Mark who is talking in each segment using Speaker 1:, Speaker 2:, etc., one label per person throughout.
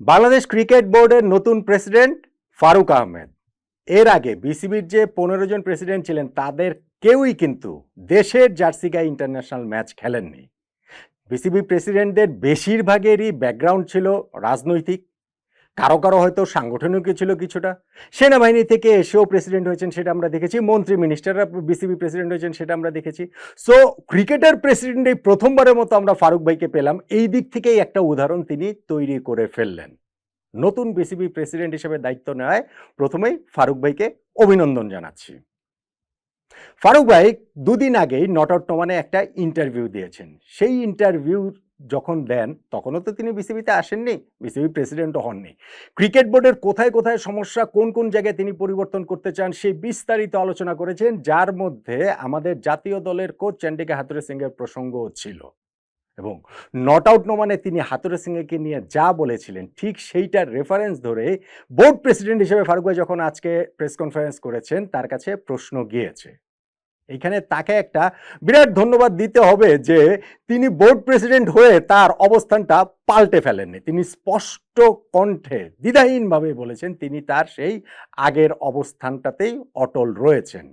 Speaker 1: Bangladesh cricket বোর্ডের নতুন president Faruk Ahmed. এর আগে বিসিবির যে পনেরো জন প্রেসিডেন্ট ছিলেন, তাদের কেউই কিন্তু দেশের জার্সি গায়ে ইন্টারন্যাশনাল ম্যাচ খেলেননি। বিসিবি প্রেসিডেন্টদের বেশিরভাগেরই ব্যাকগ্রাউন্ড ছিল রাজনৈতিক। কারও কারও হয়তো সাংগঠনিকও ছিল কিছুটা। সেনাবাহিনী থেকে এসেও প্রেসিডেন্ট হয়েছেন সেটা আমরা দেখেছি। মন্ত্রী মিনিস্টাররা বিসিবি প্রেসিডেন্ট হয়েছেন সেটা আমরা দেখেছি। সো ক্রিকেটার প্রেসিডেন্ট এই প্রথমবারের মতো আমরা ফারুক ভাইকে পেলাম। এই দিক থেকেই একটা উদাহরণ তিনি তৈরি করে ফেললেন। নতুন বিসিবি প্রেসিডেন্ট হিসেবে দায়িত্ব নেওয়ায় প্রথমেই ফারুক ভাইকে অভিনন্দন জানাচ্ছি। ফারুক ভাই দুদিন আগেই নট আউট নোমানে একটা ইন্টারভিউ দিয়েছেন। সেই ইন্টারভিউ যখন দেন, তখনও তো তিনি বিসিবিতে আসেননি বিসিবি প্রেসিডেন্টও হননি। ক্রিকেট বোর্ডের কোথায় কোথায় সমস্যা, কোন কোন জায়গায় তিনি পরিবর্তন করতে চান, সেই বিস্তারিত আলোচনা করেছেন, যার মধ্যে আমাদের জাতীয় দলের কোচ চ্যান্ডিকা হাতুরে সিংয়ের প্রসঙ্গও ছিল। এবং নট আউট নোমানে তিনি হাতুরে সিংকে নিয়ে যা বলেছিলেন, ঠিক সেইটার রেফারেন্স ধরে বোর্ড প্রেসিডেন্ট হিসেবে ফারুক ভাই যখন আজকে প্রেস কনফারেন্স করেছেন, তার কাছে প্রশ্ন গিয়েছে। এইখানে তাকে একটা বিরাট ধন্যবাদ দিতে হবে যে তিনি বোর্ড প্রেসিডেন্ট হয়ে তার অবস্থানটা পাল্টে ফেলেননি। তিনি স্পষ্ট কণ্ঠে, দ্বিধাহীনভাবে বলেছেন তিনি তার সেই আগের অবস্থানটাতেই অটল রয়েছেন।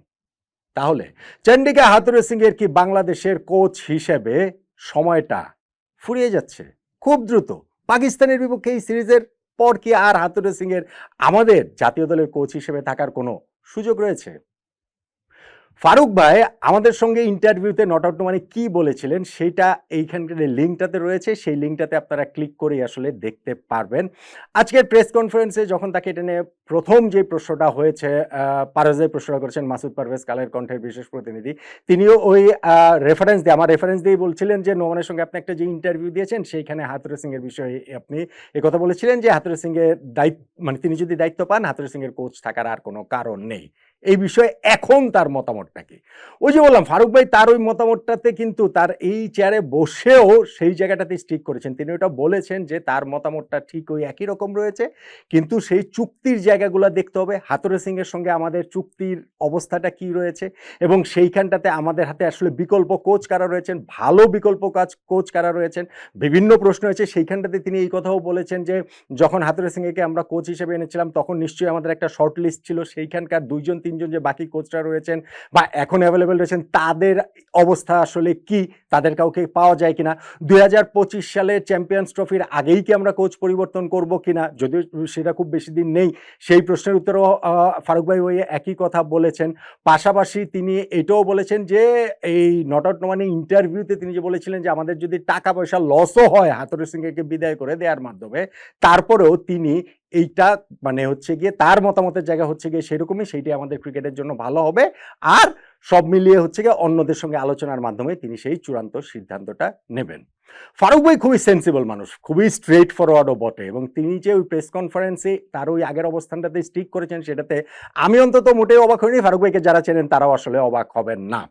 Speaker 1: তাহলে চন্ডিকা হাতুরে সিংয়ের কি বাংলাদেশের কোচ হিসেবে সময়টা ফুরিয়ে যাচ্ছে? খুব দ্রুত। পাকিস্তানের বিপক্ষে এই সিরিজের পর কি আর হাতুরে সিংয়ের আমাদের জাতীয় দলের কোচ হিসেবে থাকার কোনো সুযোগ রয়েছে? ফারুক ভাই, আমাদের সঙ্গে ইন্টারভিউতে নট আউট মানে কি বলেছিলেন সেটা এইখানকার লিঙ্কটাতে রয়েছে, সেই লিঙ্কটাতে আপনারা ক্লিক করেই আসলে দেখতে পারবেন। আজকের প্রেস কনফারেন্সে যখন তাকে এটা নিয়ে প্রথম যে প্রশ্নটা হয়েছে পারভেজ প্রশ্নটা করেছেন, মাসুদ পারভেজ, কালের কণ্ঠের বিশেষ প্রতিনিধি। তিনিও ওই রেফারেন্স দিয়ে, আমার রেফারেন্স দিয়ে বলছিলেন যে, নোমানের সঙ্গে আপনি একটা যে ইন্টারভিউ দিয়েছেন, সেইখানে হাতুরে সিংয়ের বিষয়ে আপনি কথা বলেছিলেন যে হাতুরে সিংয়ের দায়িত্ব মানে তিনি যদি দায়িত্ব পান হাতুরে সিংয়ের কোচ থাকার আর কোনো কারণ নেই। এই বিষয়ে এখন তার মতামতটা কি? ওই যে বললাম, ফারুক ভাই তার ওই মতামতটাতে কিন্তু তার এই চেয়ারে বসেও সেই জায়গাটাতে স্টিক করেছেন। তিনি ওটা বলেছেন যে তার মতামতটা ঠিক ওই একই রকম রয়েছে, কিন্তু সেই চুক্তির জায়গাগুলো দেখতে হবে। হাতুরে সিং এর সঙ্গে আমাদের চুক্তির অবস্থাটা কি রয়েছে এবং সেইখানটাতে আমাদের হাতে আসলে বিকল্প কোচ কারা রয়েছেন, ভালো বিকল্প কাজ কোচ কারা রয়েছেন, বিভিন্ন প্রশ্ন হয়েছে সেইখানটাতে তিনি এই কথাও বলেছেন যে যখন হাতুরে সিংকে আমরা কোচ হিসেবে এনেছিলাম, তখন নিশ্চয়ই আমাদের একটা শর্ট লিস্ট ছিল। সেইখানকার দুইজন তিনজন যে বাকি কোচরা রয়েছেন বা এখন অ্যাভেলেবেল রয়েছেন, তাদের অবস্থা আসলে কি? তাদের কাউকে পাওয়া যায় কিনা? দুই হাজার পঁচিশ সালে চ্যাম্পিয়ন্স ট্রফির আগেই কি আমরা কোচ পরিবর্তন করব কিনা? যদিও সেটা খুব বেশি দিন নেই, সেই প্রশ্নের উত্তরও ফারুক ভাই ওই একই কথা বলেছেন। পাশাপাশি তিনি এটাও বলেছেন যে, এই নট আউট মানে ইন্টারভিউতে তিনি যে বলেছিলেন যে, আমাদের যদি টাকা পয়সা লসও হয় হাতুরে সিংকে বিদায় করে দেওয়ার মাধ্যমে, তারপরেও তিনি এইটা মানে হচ্ছে গিয়ে তার মতামতের জায়গা হচ্ছে গিয়ে সেরকমই সেইটি আমাদের ক্রিকেটের জন্য ভালো হবে। আর সব মিলিয়ে হচ্ছে গিয়ে অন্যদের সঙ্গে আলোচনার মাধ্যমে তিনি সেই চূড়ান্ত সিদ্ধান্তটা নেবেন। ফারুক ভাই খুবই সেন্সিবল মানুষ, খুবই স্ট্রেট ফরওয়ার্ডও বটে এবং তিনি যে ওই প্রেস কনফারেন্সে তার ওই আগের অবস্থানটাতে স্টিক করেছেন সেটাতে আমি অন্তত মোটেই অবাক হইনি, ফারুক ভাইকে যারা চেনেন তারাও আসলে অবাক হবেন না।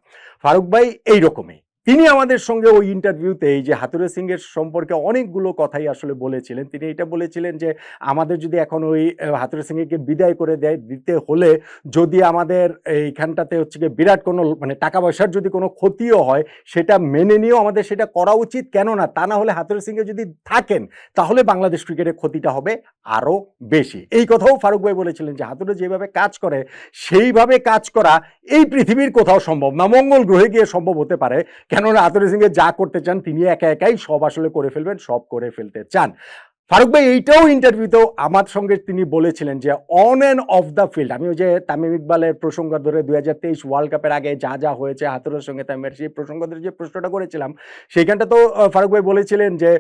Speaker 1: ফারুক ভাই এই রকমই তিনি আমাদের সঙ্গে ওই ইন্টারভিউতে এই যে হাতুরে সিং এর সম্পর্কে অনেকগুলো কথাই আসলে বলেছিলেন। তিনি এটা বলেছিলেন যে, আমাদের যদি এখন ওই হাতুরে সিংকে বিদায় করে দেয়, দিতে হলে যদি আমাদের এইখানটাতে হচ্ছে গিয়ে বিরাট কোনো মানে টাকা পয়সার যদি কোনো ক্ষতিও হয়, সেটা মেনে নিয়েও আমাদের সেটা করা উচিত। কেননা, তা না হলে হাতুরে সিংয়ে যদি থাকেন, তাহলে বাংলাদেশ ক্রিকেটের ক্ষতিটা হবে আরও বেশি। এই কথাও ফারুক ভাই বলেছিলেন যে হাতুরে যেভাবে কাজ করে, সেইভাবে কাজ করা এই পৃথিবীর কোথাও সম্ভব না। মঙ্গল গ্রহে গিয়ে সম্ভব হতে পারে। কেননা আতরে সিংহে যা করতে চান, তিনি একা একাই সব আসলে করে ফেলবেন, সব করে ফেলতে চান। ফারুক ভাই, এইটাও ইন্টারভিউতেও আমার সঙ্গে তিনি বলেছিলেন যে on and off the field আমি ওই যে তামিম ইকবালের প্রসঙ্গ ধরে দুই হাজার তেইশ ওয়ার্ল্ড কাপের আগে যা যা হয়েছে হাতুরের সঙ্গে তামিমের সেই প্রসঙ্গ ধরে যে প্রশ্নটা করেছিলাম, সেইখানটা তো ফারুক ভাই বলেছিলেন যে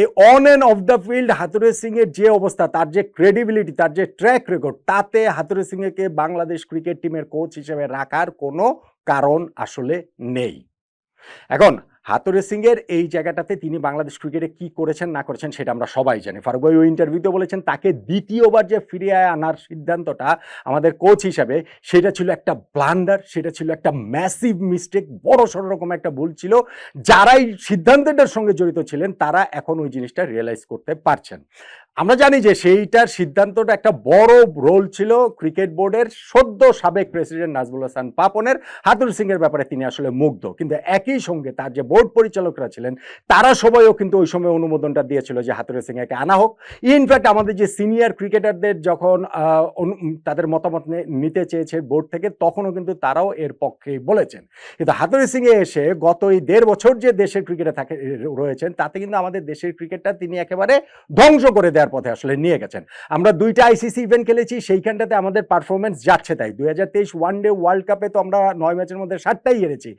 Speaker 1: এই on and off the field হাতুরে সিংয়ের যে অবস্থা, তার যে ক্রেডিবিলিটি তার যে ট্র্যাক রেকর্ড তাতে হাতুরে সিংকে বাংলাদেশ ক্রিকেট টিমের কোচ হিসেবে রাখার কোনো কারণ আসলে নেই। এখন হাতুরে সিং এর এই জায়গাটাতে তিনি বাংলাদেশ ক্রিকেটে কি করেছেন, না করেছেন সেটা আমরা সবাই জানি। ফারুক ভাই ওই ইন্টারভিউতে বলেছেন, তাকে দ্বিতীয়বার যে ফিরিয়ে আনার সিদ্ধান্তটা আমাদের কোচ হিসাবে, সেটা ছিল একটা ব্লান্ডার সেটা ছিল একটা ম্যাসিভ মিস্টেক বড় সড় রকম একটা ভুল ছিল। যারাই সিদ্ধান্তটার সঙ্গে জড়িত ছিলেন, তারা এখন ওই জিনিসটা রিয়েলাইজ করতে পারছেন। আমরা জানি যে সেইটার সিদ্ধান্তটা একটা বড় রোল ছিল ক্রিকেট বোর্ডের সদ্য সাবেক প্রেসিডেন্ট নাজমুল হাসান পাপনের। হাতুর সিং এর ব্যাপারে তিনি আসলে মুগ্ধ। কিন্তু একই সঙ্গে তার যে বোর্ড পরিচালকরা ছিলেন, তারা সবাইও কিন্তু ওই সময় অনুমোদনটা দিয়েছিল যে হাতুরে সিংহকে আনা হোক। ইনফ্যাক্ট আমাদের যে সিনিয়র ক্রিকেটারদের যখন তাদের মতামত নিতে চেয়েছে বোর্ড থেকে, তখনও কিন্তু তারাও এর পক্ষেই বলেছেন। কিন্তু হাতুরে সিংয়ে এসে গত এই দেড় বছর যে দেশের ক্রিকেটে থাকে, রয়েছেন, তাতে কিন্তু আমাদের দেশের ক্রিকেটটা তিনি একেবারে ধ্বংস করে দেওয়ার পথে আসলে নিয়ে গেছেন। আমরা দুইটা আইসিসি ইভেন্ট খেলেছি, সেইখানটাতে আমাদের পারফরমেন্স যাচ্ছে তাই। দুই হাজার তেইশ ওয়ান ডে ওয়ার্ল্ড কাপে তো আমরা নয় ম্যাচের মধ্যে সাতটাই হেরেছি।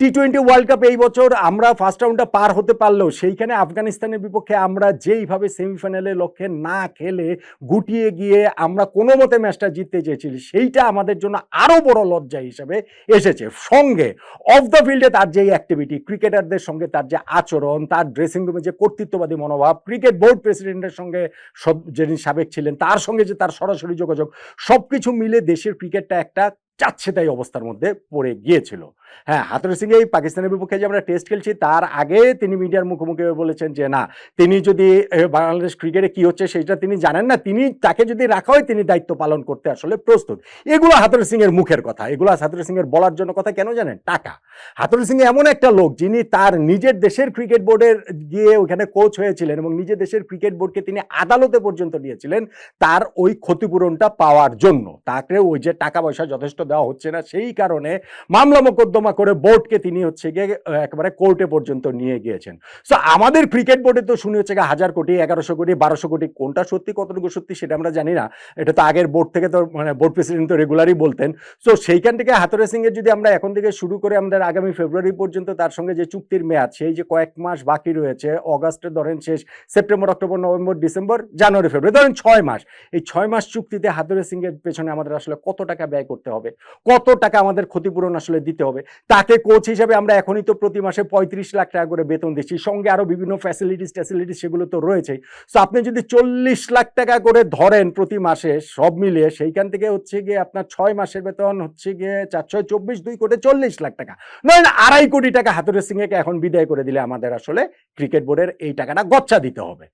Speaker 1: টি টোয়েন্টি ওয়ার্ল্ড কাপ এই বছর আমরা ফার্স্ট রাউন্ডটা পার হতে পারলেও সেইখানে আফগানিস্তানের বিপক্ষে আমরা যেইভাবে সেমিফাইনালের লক্ষ্যে না খেলে গুটিয়ে গিয়ে আমরা কোনো মতে ম্যাচটা জিততে চেয়েছিলি, সেইটা আমাদের জন্য আরও বড় লজ্জা হিসেবে এসেছে। সঙ্গে অফ দ্য ফিল্ডে তার যে অ্যাক্টিভিটি ক্রিকেটারদের সঙ্গে তার যে আচরণ, তার ড্রেসিং রুমে যে কর্তৃত্ববাদী মনোভাব ক্রিকেট বোর্ড প্রেসিডেন্টের সঙ্গে সব যিনি সাবেক ছিলেন, তার সঙ্গে যে তার সরাসরি যোগাযোগ সব কিছু মিলে দেশের ক্রিকেটটা একটা চাচ্ছে তাই অবস্থার মধ্যে পড়ে গিয়েছিল। হ্যাঁ হাতুর সিং এই পাকিস্তানের বিপক্ষে যে আমরা টেস্ট খেলছি, তার আগে তিনি মিডিয়ার মুখোমুখি বলেছেন যে, না, তিনি যদি বাংলাদেশ ক্রিকেটে কি হচ্ছে সেটা তিনি জানেন না। তিনি তাকে যদি রাখা হয়, তিনি দায়িত্ব পালন করতে আসলে প্রস্তুত। এগুলো হাতুর সিং এর মুখের কথা। এগুলো হাতুর সিং এর বলার জন্য কথা কেন জানেন? টাকা। হাতুর সিং এমন একটা লোক যিনি তার নিজের দেশের ক্রিকেট বোর্ডের গিয়ে ওখানে কোচ হয়েছিলেন এবং নিজের দেশের ক্রিকেট বোর্ডকে তিনি আদালতে পর্যন্ত নিয়েছিলেন তার ওই ক্ষতিপূরণটা পাওয়ার জন্য। তাকে ওই যে টাকা পয়সা যথেষ্ট দেওয়া হচ্ছে না। সেই কারণে মামলা মোকদ্দমা করে বোর্ডকে তিনি হচ্ছে গিয়ে একেবারে কোর্টে পর্যন্ত নিয়ে গিয়েছেন। সো আমাদের ক্রিকেট বোর্ডে তো শুনি হচ্ছে হাজার কোটি, এগারোশো কোটি, বারোশো কোটি, কোনটা সত্যি, কতটুকু সত্যি সেটা আমরা জানি না। এটা তো আগের বোর্ড থেকে তো মানে বোর্ড প্রেসিডেন্ট তো রেগুলারই বলতেন। সো সেইখান থেকে হাতুরে সিং এর যদি আমরা এখন থেকে শুরু করে, আমাদের আগামী ফেব্রুয়ারি পর্যন্ত তার সঙ্গে যে চুক্তির মেয়াদ, সেই যে কয়েক মাস বাকি রয়েছে, অগাস্টে ধরেন শেষ, September, October, November, December, January, February, ধরেন ছয় মাস। এই ছয় মাস চুক্তিতে হাতুরে সিং এর পেছনে আমাদের আসলে কত টাকা ব্যয় করতে হবে? কত টাকা আমাদের ক্ষতিপূরণ আসলে দিতে হবে? তাকে কোচ হিসেবে আমরা এখনই তো প্রতি মাসে পঁয়ত্রিশ লাখ টাকা করে বেতন দিচ্ছি। সঙ্গে আরও বিভিন্ন ফ্যাসিলিটিস ট্যাসিলিটিস সেগুলো তো রয়েছেই। সো আপনি যদি চল্লিশ লাখ টাকা করে ধরেন প্রতি মাসে সব মিলিয়ে, সেইখান থেকে হচ্ছে গিয়ে আপনার ছয় মাসের বেতন হচ্ছে গিয়ে চার, ছয়, চব্বিশ, দুই কোটি চল্লিশ লাখ টাকা। নয় আড়াই কোটি টাকা হাতুরে সিংহকে এখন বিদায় করে দিলে আমাদের আসলে ক্রিকেট বোর্ডের এই টাকাটা গচ্ছা দিতে হবে।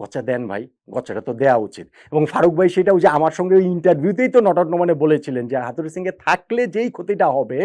Speaker 1: গচ্চা দেন ভাই গচ্চাটা তো দেওয়া উচিত। এবং ফারুক ভাই সেটাও যে আমার সঙ্গে ইন্টারভিউতেই তো নটর মানে বলেছিলেন যে হাতুরি সিংয়ে থাকলে যেই ক্ষতিটা হবে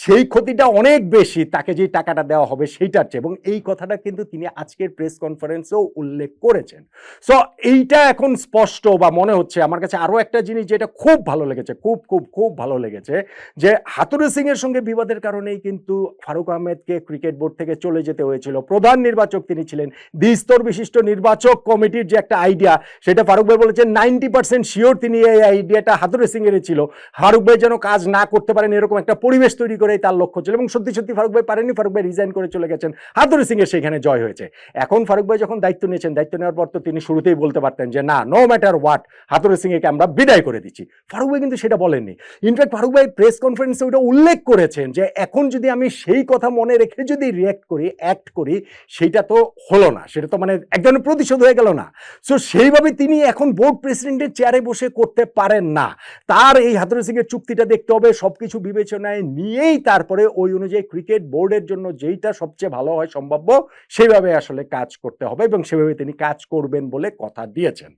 Speaker 1: সেই ক্ষতিটা অনেক বেশি তাকে যেই টাকাটা দেওয়া হবে সেইটার চেয়ে। এবং এই কথাটা কিন্তু তিনি আজকের প্রেস কনফারেন্সেও উল্লেখ করেছেন। সো এইটা এখন স্পষ্ট বা মনে হচ্ছে, আমার কাছে আরও একটা জিনিস যেটা খুব ভালো লেগেছে, খুব খুব খুব ভালো লেগেছে, যে হাতুরে সিং এর সঙ্গে বিবাদের কারণেই কিন্তু ফারুক আহমেদকে ক্রিকেট বোর্ড থেকে চলে যেতে হয়েছিল। প্রধান নির্বাচক তিনি ছিলেন। দ্বিস্তর বিশিষ্ট নির্বাচক কমিটির যে একটা আইডিয়া সেটা ফারুক ভাই বলেছেন নাইনটি পার্সেন্ট শিওর তিনি এই আইডিয়াটা হাতুরে সিং এর ছিল। ফারুক ভাই যেন কাজ না করতে পারেন, এরকম একটা পরিবেশ তৈরি করেই তার লক্ষ্য ছিল এবং সত্যি সত্যি ফারুক ভাই পারেননি ফারুক ভাই রিজাইন করে চলে গেছেন। হাতুরে সিং এর সেখানে জয় হয়েছে। এখন ফারুক ভাই যখন দায়িত্ব নিয়েছেন, দায়িত্ব নেওয়ার পর তো তিনি শুরুতেই বলতে পারতেন যে, না no matter what Hathurusingha একে আমরা বিদায় করে দিচ্ছি। ফারুক ভাই কিন্তু সেটা বলেননি। ইনফ্যাক্ট ফারুক ভাই প্রেস কনফারেন্সে ওটা উল্লেখ করেছেন যে, এখন যদি আমি সেই কথা মনে রেখে যদি রিয়্যাক্ট করি অ্যাক্ট করি সেইটা তো হলো না। সেটা তো মানে এক প্রতিশোধ হয়ে গেল না। সো সেইভাবে তিনি এখন বোর্ড প্রেসিডেন্টের চেয়ারে বসে করতে পারেন না। তার এই হাতুরে সিং এর চুক্তিটা দেখতে হবে, সবকিছু বিবেচনায় নিয়েই তারপরে ওই অনুযায়ী ক্রিকেট বোর্ডের জন্য যেইটা সবচেয়ে ভালো হয় সম্ভাব্য, সেইভাবে আসলে কাজ করতে হবে এবং সেভাবে তিনি কাজ করবেন বলে কথা দিয়েছেন।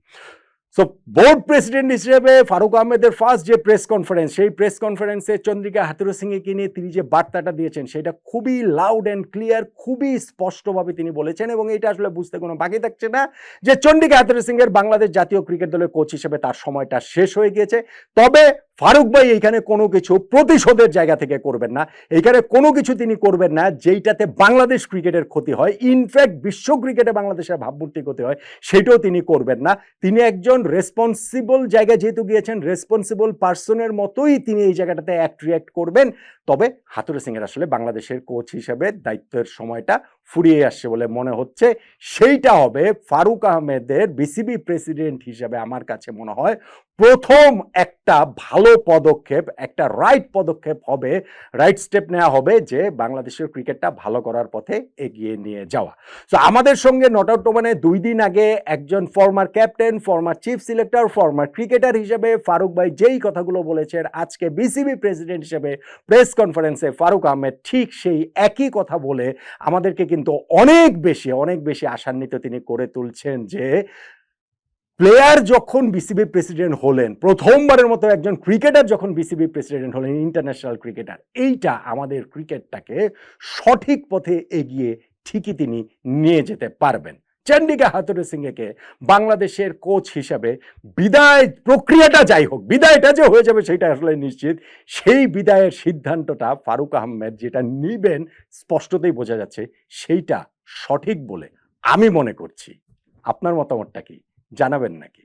Speaker 1: সো বোর্ড প্রেসিডেন্ট হিসেবে ফারুক আহমেদের ফার্স্ট যে প্রেস কনফারেন্স সেই প্রেস কনফারেন্সে চন্দ্রিকা হাতুরু সিংকে নিয়ে তিনি যে বার্তাটা দিয়েছেন, সেটা খুবই লাউড অ্যান্ড ক্লিয়ার খুবই স্পষ্টভাবে তিনি বলেছেন এবং এটা আসলে বুঝতে কোনো বাকি থাকছে না যে চন্ডিকা হাতুরু সিংয়ের বাংলাদেশ জাতীয় ক্রিকেট দলের কোচ হিসেবে তার সময়টা শেষ হয়ে গিয়েছে। তবে ফারুক ভাই এইখানে কোনো কিছু প্রতিশোধের জায়গা থেকে করবেন না। এইখানে কোনো কিছু তিনি করবেন না, যেইটাতে বাংলাদেশ ক্রিকেটের ক্ষতি হয়। ইনফ্যাক্ট বিশ্ব ক্রিকেটে বাংলাদেশের ভাবমূর্তি ক্ষতি হয়, সেটাও তিনি করবেন না। তিনি একজন রেসপন্সিবল জায়গায় যেহেতু গিয়েছেন রেসপন্সিবল পার্সনের মতোই তিনি এই জায়গাটাতে অ্যাক্ট রিয়াক্ট করবেন। তবে হাতুরে সিংয়ের আসলে বাংলাদেশের কোচ হিসেবে দায়িত্বের সময়টা ফুরিয়ে আসছে বলে মনে হচ্ছে। সেইটা হবে ফারুক আহমেদের বিসিবি প্রেসিডেন্ট হিসেবে আমার কাছে মনে হয় প্রথম একটা ভালো পদক্ষেপ, একটা রাইট পদক্ষেপ হবে রাইট স্টেপ নেওয়া হবে যে বাংলাদেশের ক্রিকেটটা ভালো করার পথে এগিয়ে নিয়ে যাওয়া। তো আমাদের সঙ্গে নট আউট মানে দুই দিন আগে একজন former captain former chief selector former cricketer হিসেবে ফারুক ভাই যেই কথাগুলো বলেছেন, আজকে বিসিবি প্রেসিডেন্ট হিসেবে প্রেস কনফারেন্সে ফারুক আহমেদ ঠিক সেই একই কথা বলে আমাদেরকে কিন্তু অনেক বেশি অনেক বেশি আশান্বিত তিনি করে তুলছেন যে প্লেয়ার যখন বিসিবি প্রেসিডেন্ট হলেন, প্রথমবারের মতো একজন ক্রিকেটার যখন বিসিবি প্রেসিডেন্ট হলেন ইন্টারন্যাশনাল ক্রিকেটার এইটা আমাদের ক্রিকেটটাকে সঠিক পথে এগিয়ে ঠিকই তিনি নিয়ে যেতে পারবেন। চন্ডিকা হাতুরে সিংকে বাংলাদেশের কোচ হিসাবে বিদায় প্রক্রিয়াটা যাই হোক, বিদায়টা যে হয়ে যাবে সেটা আসলে নিশ্চিত। সেই বিদায়ের সিদ্ধান্তটা ফারুক আহমেদ যেটা নিবেন স্পষ্টতেই বোঝা যাচ্ছে, সেইটা সঠিক বলে আমি মনে করছি। আপনার মতামতটা কি? জানাবেন নাকি?